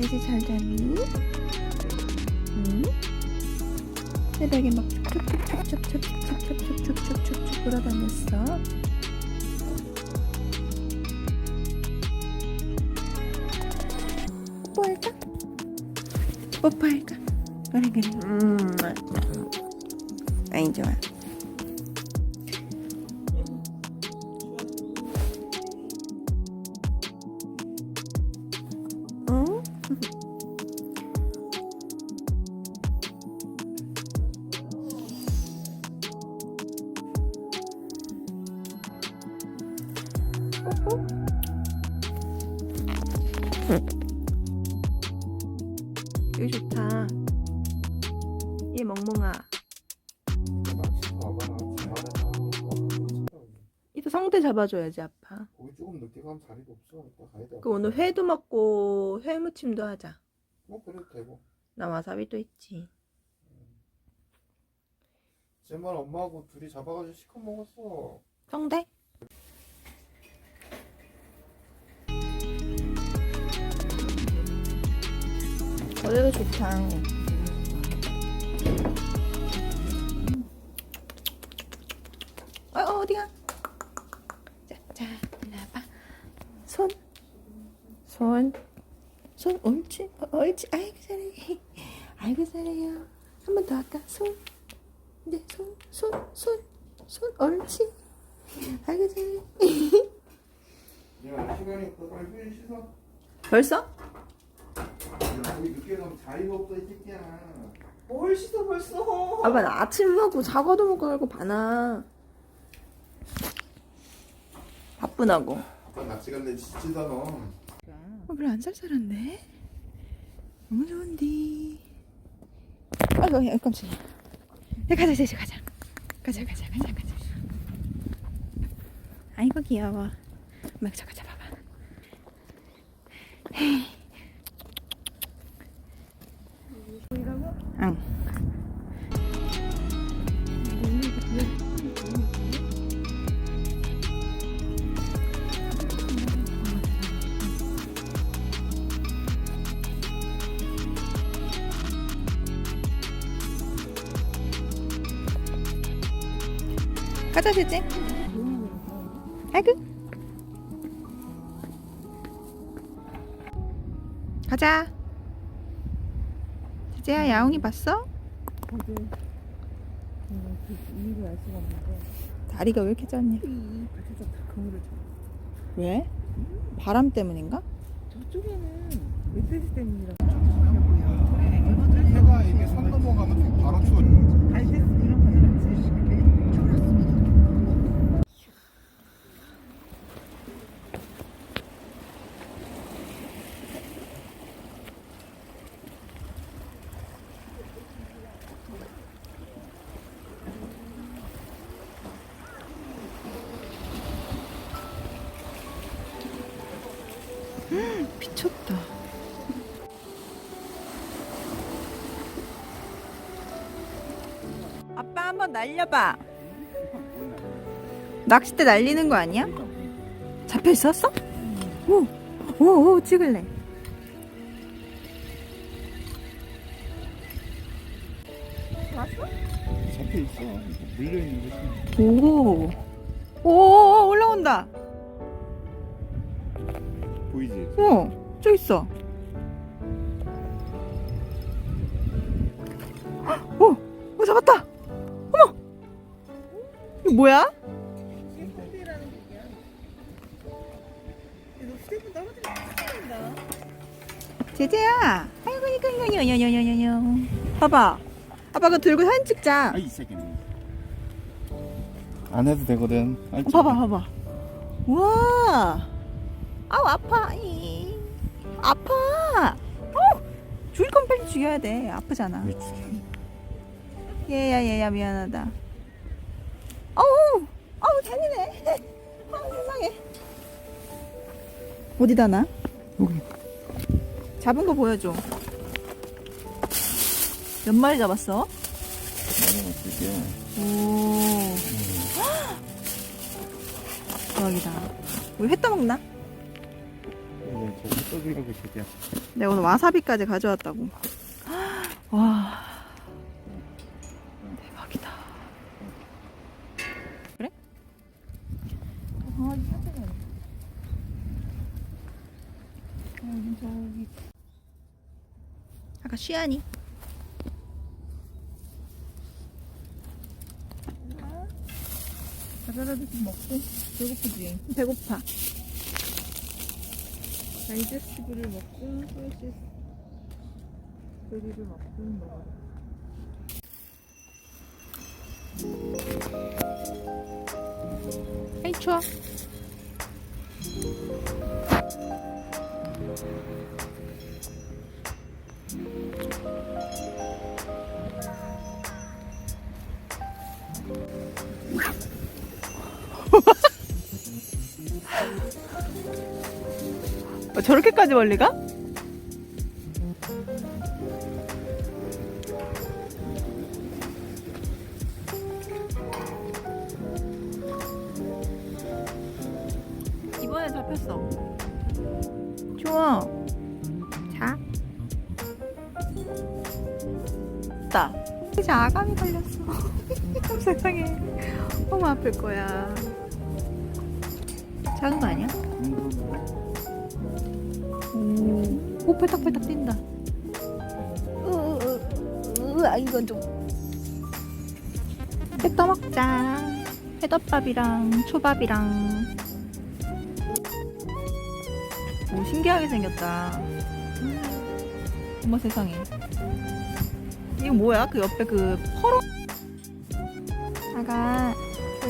제제 잘 자니? 응? 새벽에 막 촉촉촉촉촉촉촉촉촉촉촉촉 돌아다녔어. 뽀뽀할까? 뽀뽀할까? 그래 그래. 음. 아이 좋아. 여기 좋다. 얘 멍멍아. 이도 성대 잡아줘야지 아파. 거기 조금 늦게 가면 자리도 없어. 이따 가야 돼. 그 오늘 회도 먹고 회무침도 하자. 뭐 그래도 되고. 나 와사비도 있지. 쟤만 엄마하고 둘이 잡아가지고 시커 먹었어. 성대? 어제도 좋다. 어, 어 어디가? 자, 자, 나봐. 손, 손, 손, 옳지, 어, 옳지. 아이고 잘해. 아이고 잘해요. 한 번 더 할까? 손, 네, 손, 손, 손, 손, 옳지. 아이고 잘해. 야 시간이 그 빨리 빨리 씻어. 벌써? 야 거기 늦게 가면 자리가 없어 이 새끼야. 뭘 씻어 벌써? 아빠 나 아침 먹고 사과도 먹고 하고 바나. 바쁘다고. 아빠 낚시 간데 지치다 너. 어, 별로 안 쌀쌀한데? 너무 좋은데 아이고 야, 깜짝이야. 야, 가자 이제 가자. 가자 가자 가자 가자. 아이고 귀여워. 엄마 저 가자 봐봐 응 가자 제제 아이고 가자 제제야 야옹이 봤어? 다리가 왜 이렇게 짧냐. 왜? 바람 때문인가? 저쪽에는 멧돼지 때문이라. 해가 이게 산 넘어가면 바로 추워. 한번 날려봐. 낚싯대 날리는 거 아니야? 잡혀 있었어? 오, 오, 오, 찍을래. 잡혀 있어. 물려 있는 거지. 오, 오, 올라온다. 보이지? 어, 저 있어. 뭐야? 제재야. 아이고 이거 이거 이거 이거 이거 이거. 봐봐. 아빠 그 들고 사진 찍자. 아이 새끼는. 안 해도 되거든. 어, 봐봐 봐봐. 우와. 아우 아파. 이. 아파. 어. 죽일 건 빨리 죽여야 돼. 아프잖아. 왜 죽여? 얘야 얘야 미안하다. 잔인해. 아 세상에. 어디다 놔? 여기. 잡은 거 보여줘. 몇 마리 잡았어? 나는 어떻게? 오. 대박이다. 우리 회 떠먹나? 이제 저기 떠주려고 새끼야. 내가 오늘 와사비까지 가져왔다고. 와. 쉬하니? 과자라도 좀 먹고 배고프지? 배고파. 다이제스티브를 먹고 소시스 베리를 먹고 먹어. 아이 추워. 어, 저렇게까지 멀리 가? 이번에 잡혔어. 좋아. 자. 다. 이제 아감이 걸렸어. 세상에. 너무 아플 거야. 작은 거 아니야? 오, 오 팔딱팔딱 뛴다. 으 으으, 이건 좀. 회 떠먹자. 회덮밥이랑 초밥이랑. 오, 신기하게 생겼다. 음, 어머 세상에. 이거 뭐야? 그 옆에 그 퍼러. 아가.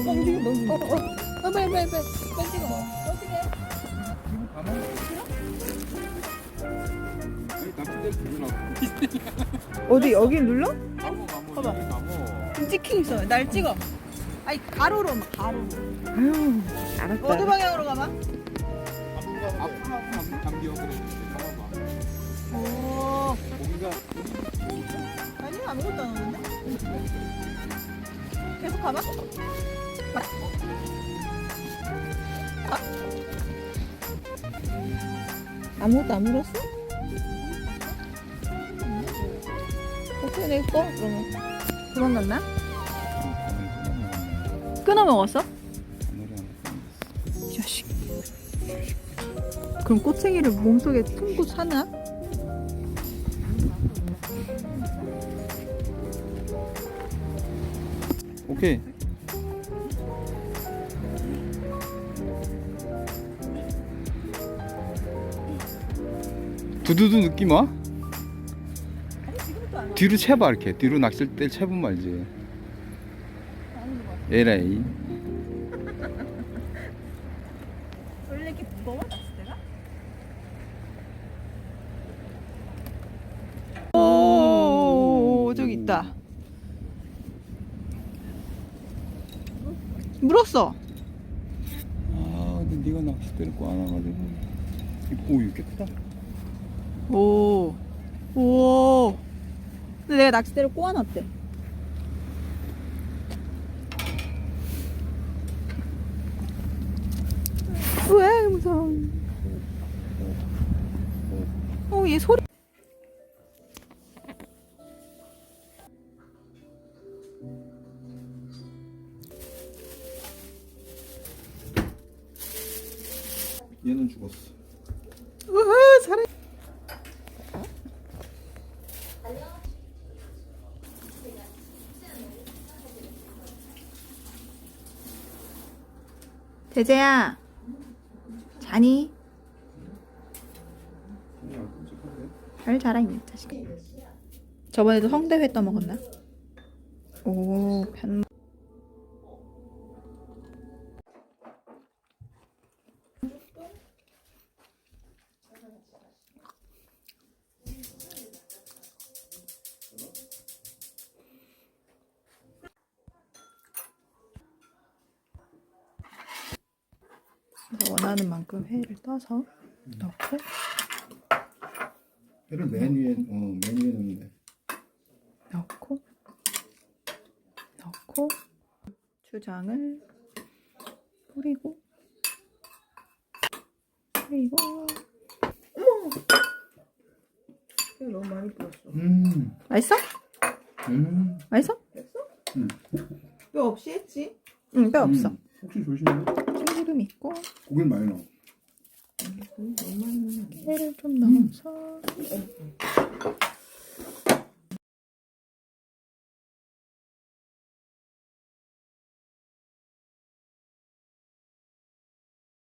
움직여, 너 움직여. 어, 어, 어, 빨리, 빨리, 빨리. 빨리 찍어. 어디, 여기 눌러? 봐봐. 찍힌 있어. 날 찍어. 아니, 가로로, 막 가로로. 아유, 알았다. 어디 방향으로 가봐? 앞으로 앞으로 감겨 그래. 감아봐. 오. 고기가 아니, 아무것도 안 오는데? 계속 가봐. 아무것도 안 물었어? 냈어? 그러면 도망갔나? 끊어 먹었어? 이 자식. 그럼 꼬챙이를 몸속에 품고 사나? 오케이. 두두두 느낌 와? 뒤로 채봐 이렇게 뒤로 낚싯 때 채보면 알지 에라이 원래 이렇게 무거워 낚싯대가? 오 저기 있다 물었어 아 근데 네가 낚싯대를 꽈놔가지고 오 이렇게 크다 오. 오. 근데 내가 낚싯대를 꼬아놨대. 왜 무서워. 어, 얘 소리. 대재야, 자니? 잘 자라 있는 자식. 저번에도 성대회 떠먹었나? 오, 편. 원하는 만큼 회를 떠서 넣고 얘를 맨 위에 어맨 위에 넣으면 돼 넣고 넣고 주장을 뿌리고 뿌리고 어머 마늘 너무 많이 뿌렸어. 음, 맛있어? 음, 맛있어? 됐어? 음. 뼈 없이 했지? 응, 뼈 없어. 음. 혹시 조심해. 참기름 있고 고기를 많이 넣어. 음. 깨를 좀 넣어서